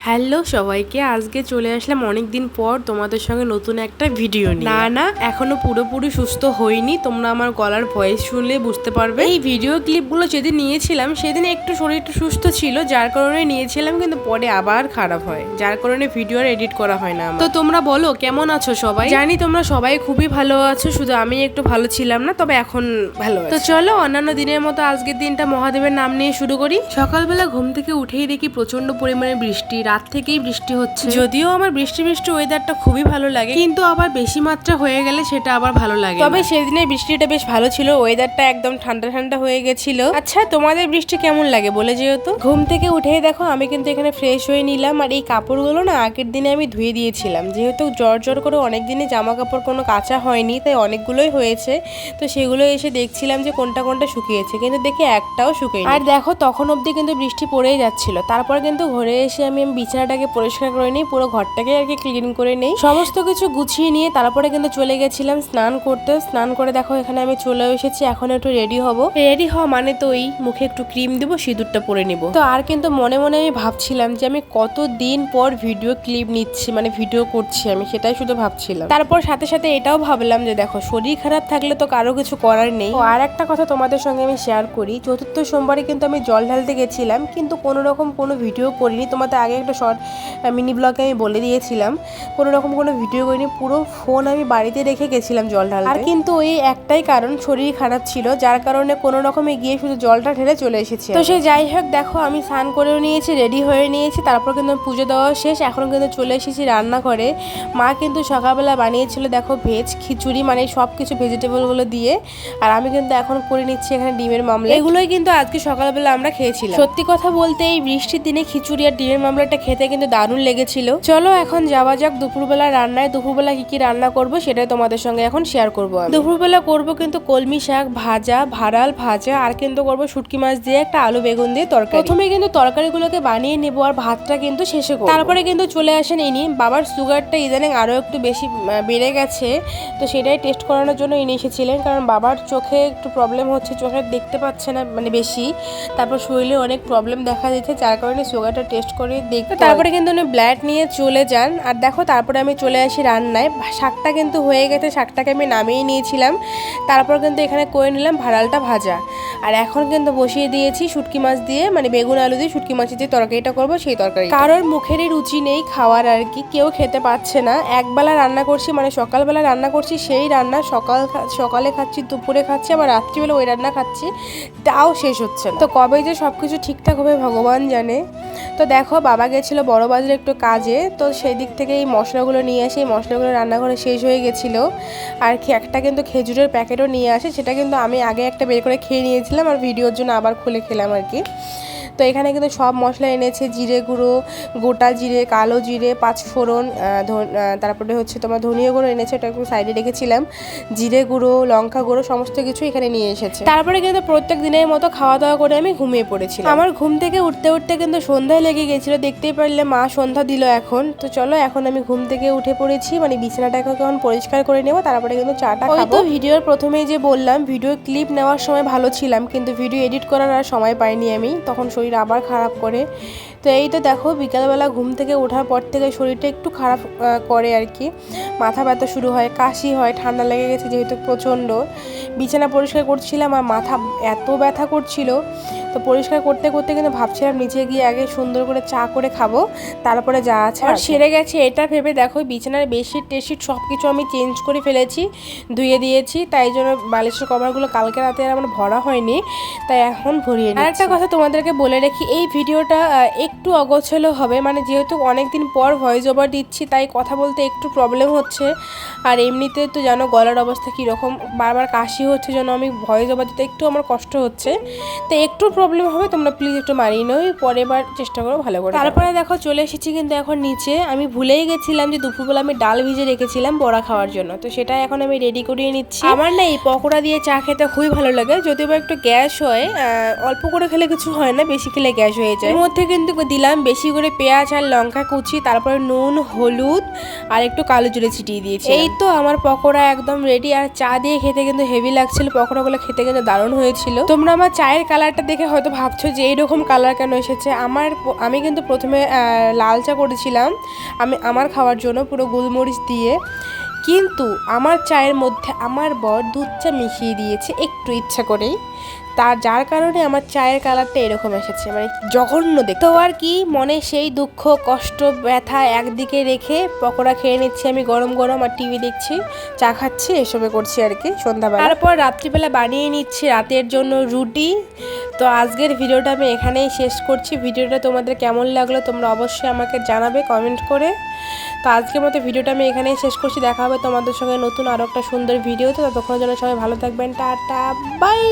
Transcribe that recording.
Hello সবাইকে আজকে চলে আসলাম অনেক দিন পর তোমাদের সঙ্গে নতুন একটা ভিডিও নিয়ে। না না। এখনও পুরোপুরি সুস্থ হইনি তোমরা আমার গলার ভয়েস শুনলে বুঝতে পারবে। এই ভিডিও ক্লিপগুলো যেদিন নিয়েছিলাম সেদিন একটু শরীরটা সুস্থ ছিল যার কারণে নিয়েছিলাম কিন্তু পরে আবার খারাপ হয়। যার কারণে ভিডিও আর এডিট করা হয় না তো তোমরা বলো কেমন আছো সবাই? জানি তোমরা সবাই খুবই ভালো আছো শুধু আমি একটু ভালো ছিলাম না তবে এখন ভালো তো চলো অন্যান্য দিনের মতো আজকের দিনটা মহাদেবের নাম নিয়ে শুরু করি। সকালবেলা ঘুম থেকে উঠেই দেখি প্রচণ্ড পরিমাণে বৃষ্টি রাত থেকেই বৃষ্টি হচ্ছে। যদিও আমার বৃষ্টি বৃষ্টি ওয়েদারটা খুবই ভালো লাগে। কিন্তু আবার বেশি মাত্রা হয়ে গেলে সেটা আবার ভালো লাগে তবে সেদিনের বৃষ্টিটা বেশ ভালো ছিল ওয়েদারটা একদম ঠান্ডা ঠান্ডা হয়ে গেছিল। আচ্ছা তোমাদের বৃষ্টি কেমন লাগে বলে যেহেতু? ঘুম থেকে উঠেই দেখো আমি কিন্তু এখানে ফ্রেশ হয়ে নিলাম। আর এই কাপড়গুলো না আগের দিনে আমি ধুয়ে দিয়েছিলাম। যেহেতু জ্বর জ্বর করে অনেক দিনে জামা কাপড় কোনো কাঁচা হয়নি তাই অনেকগুলোই হয়েছে। তো সেগুলো এসে দেখছিলাম যে কোনটা কোনটা শুকিয়েছে কিন্তু দেখি একটাও শুকিয়ে আর দেখো তখন অবধি কিন্তু বৃষ্টি পড়েই যাচ্ছিল। তারপর কিন্তু ঘরে এসে আমি বিছানাটাকে পরিষ্কার করে নিই, পুরো ঘরটাকে আর কি ক্লিন করে নেই। সমস্ত কিছু গুছিয়ে নিয়ে তারপরে কিন্তু চলে গেছিলাম স্নান করতে। স্নান করে দেখো, এখানে আমি চলে এসেছি, এখন একটু রেডি হব। রেডি হওয়া মানে তো ওই মুখে একটু ক্রিম দিব, সিঁদুরটা পরে নিব। তো আর কিন্তু মনে মনে আমি ভাবছিলাম যে আমি কত দিন পর ভিডিও ক্লিপ নিচ্ছি মানে ভিডিও করছি আমি, সেটাই শুধু ভাবছিলাম। তারপর সাথে সাথে এটাও ভাবলাম যে দেখো, শরীর খারাপ থাকলে তো কারও কিছু করার নেই। আর একটা কথা তোমাদের সঙ্গে আমি শেয়ার করি, চতুর্থ সোমবারে কিন্তু আমি জল ঢালতে গেছিলাম, কিন্তু কোনো রকম কোনো ভিডিও করিনি, তোমাদের আগে শর্ট মিনি ব্লগে আমি বলে দিয়েছিলাম। কোনো রকম কোনো ভিডিও করিনি পুরো ফোন আমি বাড়িতে রেখে গেছিলাম জল ঢালতে। আর কিন্তু ওই একটাই কারণ শরীর খারাপ ছিল যার কারণে কোনো রকমে গিয়ে শুধু জলটা ঢেলে চলে এসেছি তো সে যাই হোক দেখো আমি স্নান করেও নিয়েছি রেডি হয়ে নিয়েছি তারপর কিন্তু পুজো দেওয়া শেষ এখন কিন্তু চলে এসেছি রান্না করে মা কিন্তু সকালবেলা বানিয়েছিল দেখো ভেজ খিচুড়ি মানে সব কিছু ভেজিটেবলগুলো দিয়ে আর আমি কিন্তু এখন করে নিচ্ছি এখানে ডিমের মামলা এগুলোই কিন্তু আজকে সকালবেলা আমরা খেয়েছিলাম। সত্যি কথা বলতে এই বৃষ্টির দিনে খিচুড়ি আর ডিমের মামলাটা খেতে কিন্তু দারুণ লেগেছিল। চলো এখন যাওয়া যাক, দুপুরবেলা রান্নায়। দুপুরবেলা কি কি রান্না করব সেটাই তোমাদের সঙ্গে এখন শেয়ার করব। দুপুরবেলা করব কিন্তু কলমি শাক, ভাজা, ভাড়াল, ভাজা, আর কিন্তু করব শুটকি মাছ দিয়ে একটা আলু বেগুন দিয়ে তরকারি। প্রথমে কিন্তু তরকারিগুলোকে বানিয়ে নেব আর ভাতটা কিন্তু শেষে তারপরে কিন্তু চলে আসেন ইনি। বাবার সুগারটা ইদানিং আরও একটু বেশি বেড়ে গেছে। তো সেটাই টেস্ট করানোর জন্য ইনি এসেছিলেন। কারণ বাবার চোখে একটু প্রবলেম হচ্ছে, চোখে দেখতে পাচ্ছে না মানে বেশি। তারপর শরীরে অনেক প্রবলেম দেখা দিচ্ছে, যার কারণে সুগারটা টেস্ট করে দেখতে তারপরে কিন্তু উনি ব্ল্যাড নিয়ে চলে যান। আর দেখো, তারপরে আমি চলে আসি রান্নায়। শাকটা কিন্তু হয়ে গেছে, শাকটাকে আমি নামিয়ে নিয়েছিলাম। তারপর কিন্তু এখানে করে নিলাম ভাড়ালটা ভাজা। আর এখন কিন্তু বসিয়ে দিয়েছি শুটকি মাছ দিয়ে মানে বেগুন আলু দিয়ে শুটকি মাছের যে তরকারিটা করব সেই তরকারি। কারোর মুখেরই রুচি নেই খাওয়ার আর কি, কেউ খেতে পাচ্ছে না। একবেলা রান্না করছি মানে সকালবেলা রান্না করছি, সেই রান্না সকাল সকালে খাচ্ছি, দুপুরে খাচ্ছি, আবার রাত্রিবেলা ওই রান্না খাচ্ছি, তাও শেষ হচ্ছে না। তো কবে যে সব কিছু ঠিকঠাক হবে ভগবান জানে। তো দেখো বাবা গেছিল বড় বাজারে একটু কাজে, তো সেই দিক থেকে এই মশলাগুলো নিয়ে আসে এই মশলাগুলো রান্নাঘরে শেষ হয়ে গেছিল। আর একটা কিন্তু খেজুরের প্যাকেটও নিয়ে আসে, সেটা কিন্তু আমি আগে একটা বের করে খেয়ে নিয়েছিলাম আর ভিডিওর জন্য আবার খুলে খেলাম আর কি। তো এখানে কিন্তু সব মশলা এনেছে জিরে গুঁড়ো গোটা জিরে কালো জিরে পাঁচফোড়ন তারপরে হচ্ছে তোমার ধনিয়া গুঁড়ো এনেছে ওটা একটু সাইডে রেখেছিলাম। জিরে গুঁড়ো লঙ্কা গুঁড়ো সমস্ত কিছু এখানে নিয়ে এসেছে। তারপরে কিন্তু প্রত্যেক দিনের মতো খাওয়া দাওয়া করে আমি ঘুমিয়ে পড়েছিলাম। আমার ঘুম থেকে উঠতে উঠতে কিন্তু সন্ধ্যায় লেগে গেছিল দেখতেই পারলে মা সন্ধ্যা দিল এখন। তো চলো এখন আমি ঘুম থেকে উঠে পড়েছি মানে বিছানাটাকে এখন পরিষ্কার করে নেব তারপরে কিন্তু চাটা খাব তো ভিডিওর প্রথমেই যে বললাম ভিডিও ক্লিপ নেওয়ার সময় ভালো ছিলাম কিন্তু ভিডিও এডিট করার আর সময় পাইনি আমি তখন শরীর আবার খারাপ করে তো এই তো দেখো বিকালবেলা ঘুম থেকে ওঠার পর থেকে শরীরটা একটু খারাপ করে আর কি। মাথা ব্যথা শুরু হয় কাশি হয় ঠান্ডা লেগে গেছে যেহেতু প্রচণ্ড। বিছানা পরিষ্কার করছিলাম আর মাথা এত ব্যথা করছিল। তো পরিষ্কার করতে করতে কিন্তু ভাবছিলাম নিচে গিয়ে আগে সুন্দর করে চা করে খাব তারপরে যা আছে আর সেরে গেছে এটা ভেবে দেখো বিছানার বেডশিট টেডশিট সব কিছু আমি চেঞ্জ করে ফেলেছি ধুয়ে দিয়েছি। তাই জন্য বালিশের কভারগুলো কালকে রাতে আর আমার ভরা হয়নি তাই এখন ভরিয়ে আর একটা কথা তোমাদেরকে বলে রাখি এই ভিডিওটা একটু অগোছালো হবে। মানে যেহেতু অনেক দিন পর ভয়েস ওভার দিচ্ছি, তাই কথা বলতে একটু প্রবলেম হচ্ছে। আর এমনিতে তো জানো গলার অবস্থা কীরকম। বারবার কাশি হচ্ছে যেন আমি ভয়েস ওভার দিতে একটু আমার কষ্ট হচ্ছে। তো একটু প্রবলেম হবে, তোমরা প্লিজ একটু মানিয়ে নাও, পরের বার চেষ্টা করো ভালো করে। তারপরে দেখো চলে এসেছি কিন্তু এখন নিচে। আমি ভুলেই গেছিলাম যে দুপুরবেলা আমি ডাল ভিজে রেখেছিলাম বড়া খাওয়ার জন্য। তো সেটা এখন আমি রেডি করিয়ে নিচ্ছি। আমার না এই পকোড়া দিয়ে চা খেতে খুবই ভালো লাগে। যদিও বা একটু গ্যাস হয় অল্প করে খেলে কিছু হয় না, বেশি খেলে গ্যাস হয়ে যায়। এর মধ্যে কিন্তু দিলাম বেশি করে পেঁয়াজ আর লঙ্কা কুচি তারপরে নুন হলুদ আর একটু কালো জিরে ছিটিয়ে দিয়েছি। এই তো আমার পকোড়া একদম রেডি আর চা দিয়ে খেতে কিন্তু হেভি লাগছিল পকোড়াগুলো খেতে কিন্তু দারুণ হয়েছিল। তোমরা আমার চায়ের কালারটা দেখে হয়তো ভাবছ যে এইরকম কালার কেন এসেছে? আমার আমি কিন্তু প্রথমে লাল চা করেছিলাম আমি আমার খাওয়ার জন্য পুরো গোলমরিচ দিয়ে। কিন্তু আমার চায়ের মধ্যে আমার বর দুধ চা মিশিয়ে দিয়েছে একটু ইচ্ছা করেই। তার, যার কারণে আমার চায়ের কালারটা এরকম এসেছে মানে জঘন্য দেখতে। তো আর কি, মনে সেই দুঃখ, কষ্ট, ব্যথা একদিকে রেখে পকোড়া খেয়ে নিচ্ছি আমি গরম গরম আর টিভি দেখছি, চা খাচ্ছি, এসবে করছি আর কি সন্ধ্যাবেলা। তারপর রাত্রিবেলা বানিয়ে নিচ্ছি রাতের জন্য রুটি। তো আজকের ভিডিওটা আমি এখানেই শেষ করছি। ভিডিওটা তোমাদের কেমন লাগল তোমরা অবশ্যই আমাকে জানাবে কমেন্ট করে। তো আজকের মতো ভিডিওটা আমি এখানেই শেষ করছি। দেখা হবে তোমাদের সঙ্গে নতুন আরও একটা সুন্দর ভিডিওতে। ততক্ষণ যেন সবাই ভালো থাকবেন। Tata, bye!